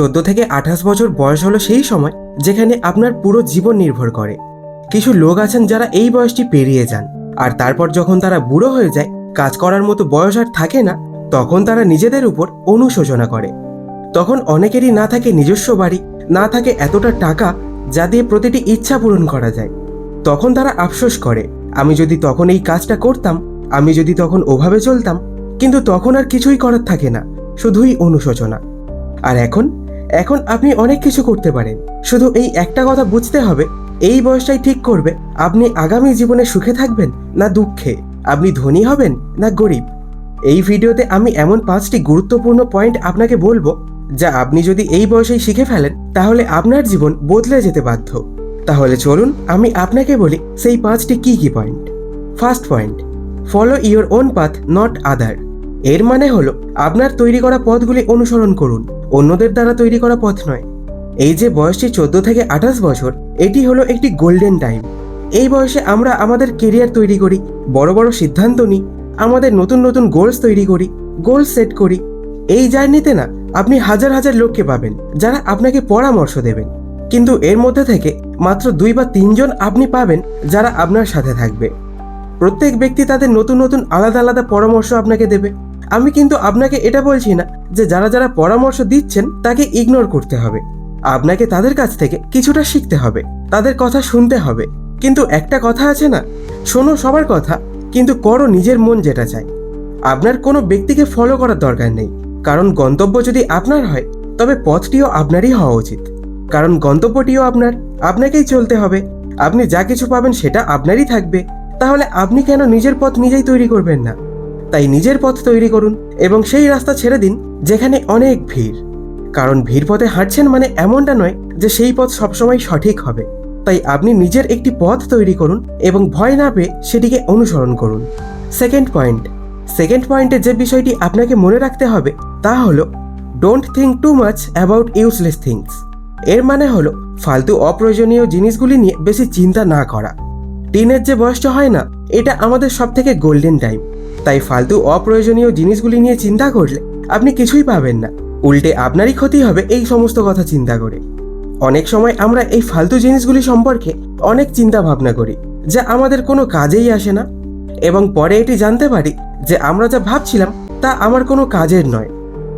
চোদ্দ থেকে আঠাশ বছর বয়স হলো সেই সময় যেখানে আপনার পুরো জীবন নির্ভর করে। কিছু লোক আছেন যারা এই বয়সটি পেরিয়ে যান। আর তারপর যখন তারা বুড়ো হয়ে যায়, কাজ করার মতো বয়স আর থাকে না, তখন তারা নিজেদের উপর অনুশোচনা করে। তখন অনেকেরই না থাকে নিজস্ব বাড়ি, না থাকে এতটা টাকা যা দিয়ে প্রতিটি ইচ্ছা পূরণ করা যায়। তখন তারা আফসোস করে, আমি যদি তখন এই কাজটা করতাম, আমি যদি তখন ওভাবে চলতাম, কিন্তু তখন আর কিছুই করার থাকে না, শুধুই অনুশোচনা। আর এখন এখন আপনি অনেক কিছু করতে পারেন। শুধু এই একটা কথা বুঝতে হবে, এই বয়সটাই ঠিক করবে। আপনি আগামী জীবনে সুখে থাকবেন না দুঃখে? আপনি ধনী হবেন না গরিব? এই ভিডিওতে আমি এমন পাঁচটি গুরুত্বপূর্ণ পয়েন্ট আপনাকে বলব, যা আপনি যদি এই বয়সেই শিখে ফেলেন, তাহলে আপনার জীবন বদলে যেতে বাধ্য। তাহলে চলুন আমি আপনাকে বলি সেই পাঁচটি কি কি point. First point follow your own path not other এর মানে হলো, আপনার তৈরি করা পথগুলি অনুসরণ করুন, অন্যদের দ্বারা তৈরি করা পথ নয়। এই যে বয়সটি চোদ্দ থেকে আঠাশ বছর, এটি হলো একটি গোল্ডেন টাইম। এই বয়সে আমরা আমাদের কেরিয়ার তৈরি করি, বড় বড় সিদ্ধান্ত নিই আমাদের নতুন নতুন গোলস তৈরি করি, গোল সেট করি। এই জার্নিতে না, আপনি হাজার হাজার লোককে পাবেন, যারা আপনাকে পরামর্শ দেবেন। কিন্তু এর মধ্যে থেকে মাত্র দুই বা তিনজন আপনি পাবেন, যারা আপনার সাথে থাকবে। প্রত্যেক ব্যক্তি তাদের নতুন নতুন আলাদা আলাদা পরামর্শ আপনাকে দেবে। আমি কিন্তু আপনাকে এটা বলছি না যে যারা যারা পরামর্শ দিচ্ছেন তাকে ইগনোর করতে হবে। আপনাকে তাদের কাছ থেকে কিছুটা শিখতে হবে, তাদের কথা শুনতে হবে। কিন্তু একটা কথা আছে না, শোনো সবার কথা, কিন্তু করো নিজের মন যেটা চায়। আপনার কোনো ব্যক্তিকে ফলো করার দরকার নেই, কারণ গন্তব্য যদি আপনার হয়, তবে পথটিও আপনারই হওয়া উচিত। কারণ গন্তব্যটিও আপনার, আপনাকেই চলতে হবে। আপনি যা কিছু পাবেন সেটা আপনারই থাকবে। তাহলে আপনি কেন নিজের পথ নিজেই তৈরি করবেন না? তাই নিজের পথ তৈরি করুন এবং সেই রাস্তা ছেড়ে দিন যেখানে অনেক ভিড়। কারণ ভিড় পথে হাঁটছেন মানে এমনটা নয় যে সেই পথ সবসময় সঠিক হবে। তাই আপনি নিজের একটি পথ তৈরি করুন এবং ভয় না পেয়ে সেটিকে অনুসরণ করুন। Second point. সেকেন্ড পয়েন্টে যে বিষয়টি আপনাকে মনে রাখতে হবে তা হলো don't think too much about useless things এর মানে হলো, ফালতু অপ্রয়োজনীয় জিনিসগুলি নিয়ে বেশি চিন্তা না করা। টিনের যে বয়সটা হয় না এটা আমাদের সব থেকে গোল্ডেন টাইম তাই ফালতু অপ্রয়োজনীয় জিনিসগুলি নিয়ে চিন্তা করলে আপনি কিছুই পাবেন না। উল্টে আপনারই ক্ষতি হবে এই সমস্ত কথা চিন্তা করে। অনেক সময় আমরা এই ফালতু জিনিসগুলি সম্পর্কে অনেক চিন্তা ভাবনা করি, যা আমাদের কোনো কাজেই আসে না। এবং পরে এটি জানতে পারি যে আমরা যা ভাবছিলাম তা আমার কোনো কাজের নয়।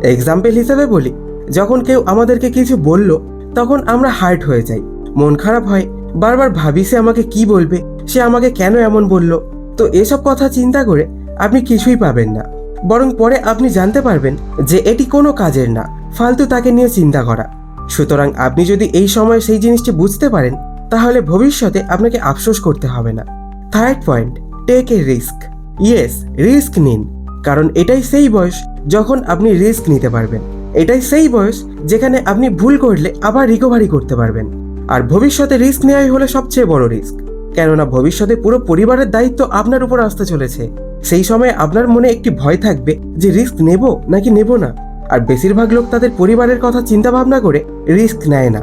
এক্সাম্পল হিসেবে বলি, যখন কেউ আমাদেরকে কিছু বলল, তখন আমরা হার্ট হয়ে যাই। মন খারাপ হয়, বারবার ভাবি সে আমাকে কি বলবে। সে আমাকে কেন এমন বলল? তো এসব কথা চিন্তা করে আপনি কিছুই পাবেন না। বরং পরে আপনি জানতে পারবেন যে এটি কোনো কাজের না, ফালতু তাকে নিয়ে চিন্তা করা। সুতরাং আপনি যদি এই সময় সেই জিনিসটি বুঝতে পারেন, তাহলে ভবিষ্যতে আপনাকে আফসোস করতে হবে না। Third point take a risk yes risk নিন। কারণ এটাই সেই বয়স যখন আপনি রিস্ক নিতে পারবেন। এটাই সেই বয়স যেখানে আপনি ভুল করলে আবার রিকভারি করতে পারবেন। আর ভবিষ্যতে রিস্ক নেওয়াই হলো সবচেয়ে বড় রিস্ক কেননা ভবিষ্যতে পুরো পরিবারের দায়িত্ব আপনার উপর আসতে চলেছে। সেই সময় আপনার মনে একটি ভয় থাকবে যে রিস্ক নেব নাকি নেব না। আর বেশিরভাগ লোক তাদের পরিবারের কথা চিন্তা ভাবনা করে রিস্ক নেয় না।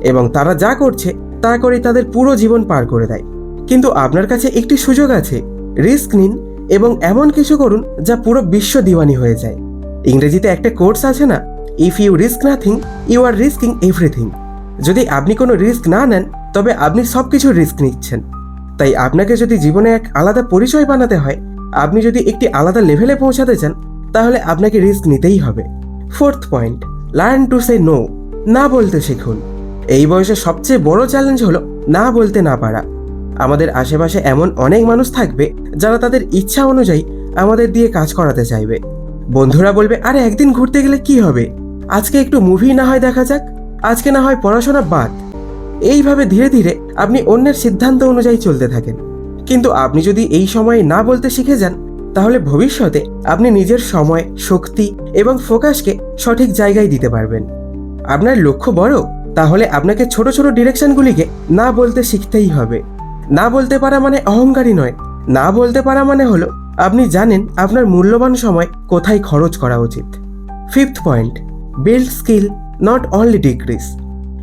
এবং তারা যা করছে, তা করে তাদের পুরো জীবন পার করে দেয়। কিন্তু আপনার কাছে একটি সুযোগ আছে। রিস্ক নিন এবং এমন কিছু করুন যা পুরো বিশ্ব দিওয়ানি হয়ে যায়। ইংরেজিতে একটা কোর্স আছে না if you risk nothing you are risking everything যদি আপনি কোনো রিস্ক না নেন তবে আপনি সব কিছু রিস্ক নিচ্ছেন। তাই আপনাকে যদি জীবনে এক আলাদা পরিচয় বানাতে হয়, আপনি যদি একটি আলাদা লেভেলে পৌঁছাতে চান, তাহলে আপনাকে রিস্ক নিতেই হবে। Fourth point learn to say no না বলতে শিখুন। এই বয়সে সবচেয়ে বড় চ্যালেঞ্জ হলো না বলতে না পারা। আমাদের আশেপাশে এমন অনেক মানুষ থাকবে, যারা তাদের ইচ্ছা অনুযায়ী আমাদের দিয়ে কাজ করাতে চাইবে। বন্ধুরা বলবে, আরে, একদিন ঘুরতে গেলে কি হবে? আজকে একটু মুভি না হয় দেখা যাক। আজকে না হয় পড়াশোনা বাদ। এইভাবে ধীরে ধীরে আপনি অন্যের সিদ্ধান্ত অনুযায়ী চলতে থাকেন। কিন্তু আপনি যদি এই সময়ে না বলতে শিখে যান, তাহলে ভবিষ্যতে আপনি নিজের সময়, শক্তি এবং ফোকাসকে সঠিক জায়গায় দিতে পারবেন। আপনার লক্ষ্য বড়, তাহলে আপনাকে ছোট ছোট ডিরেকশনগুলিকে না বলতে শিখতেই হবে। না বলতে পারা মানে অহংকারী নয়। না বলতে পারা মানে হলো, আপনি জানেন আপনার মূল্যবান সময় কোথায় খরচ করা উচিত। Fifth point, build skill, not only degrees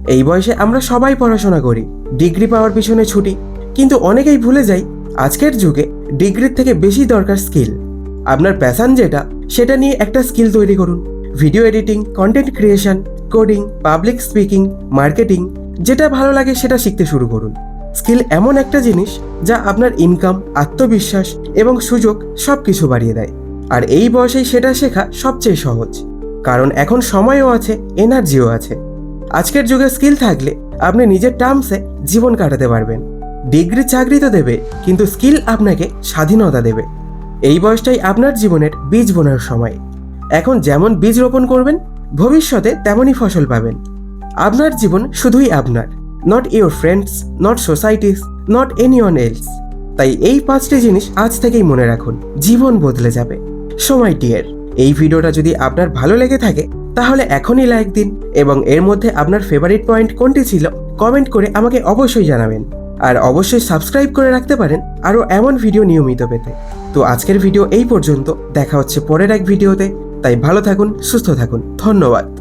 এই বয়সে আমরা সবাই পড়াশোনা করি, ডিগ্রি পাওয়ার পিছনে ছুটি। কিন্তু অনেকেই ভুলে যাই, আজকের যুগে ডিগ্রির থেকে বেশি দরকার স্কিল। আপনার প্যাশান যেটা, সেটা নিয়ে একটা স্কিল তৈরি করুন। Video editing content creation coding public speaking marketing যেটা ভালো লাগে সেটা শিখতে শুরু করুন। স্কিল এমন একটা জিনিস, যা আপনার ইনকাম আত্মবিশ্বাস এবং সুযোগ সব কিছু বাড়িয়ে দেয়। আর এই বয়সেই সেটা শেখা সবচেয়ে সহজ। কারণ এখন সময়ও আছে এনার্জিও আছে। আজকের যুগে স্কিল থাকলে আপনি নিজের টার্মসে জীবন কাটাতে পারবেন। ডিগ্রি চাকরি তো দেবে, কিন্তু স্কিল আপনাকে স্বাধীনতা দেবে। এই বয়সটাই আপনার জীবনের বীজ বোনার সময়। এখন যেমন বীজ রোপণ করবেন, ভবিষ্যতে তেমনই ফসল পাবেন। আপনার জীবন শুধুই আপনার not your friends not societies not anyone else তাই এই পাঁচটি জিনিস আজ থেকেই মনে রাখুন, জীবন বদলে যাবে। সময় টিয়ের এই ভিডিওটা যদি আপনার ভালো লেগে থাকে তাহলে এখনই লাইক দিন এবং এর মধ্যে আপনার ফেভারিট পয়েন্ট কোনটি ছিল কমেন্ট করে আমাকে অবশ্যই জানাবেন। আর অবশ্যই সাবস্ক্রাইব করে রাখতে পারেন আরও এমন ভিডিও নিয়মিত পেতে। তো আজকের ভিডিও এই পর্যন্ত, দেখা হচ্ছে পরের এক ভিডিওতে তাই ভালো থাকুন, সুস্থ থাকুন। ধন্যবাদ।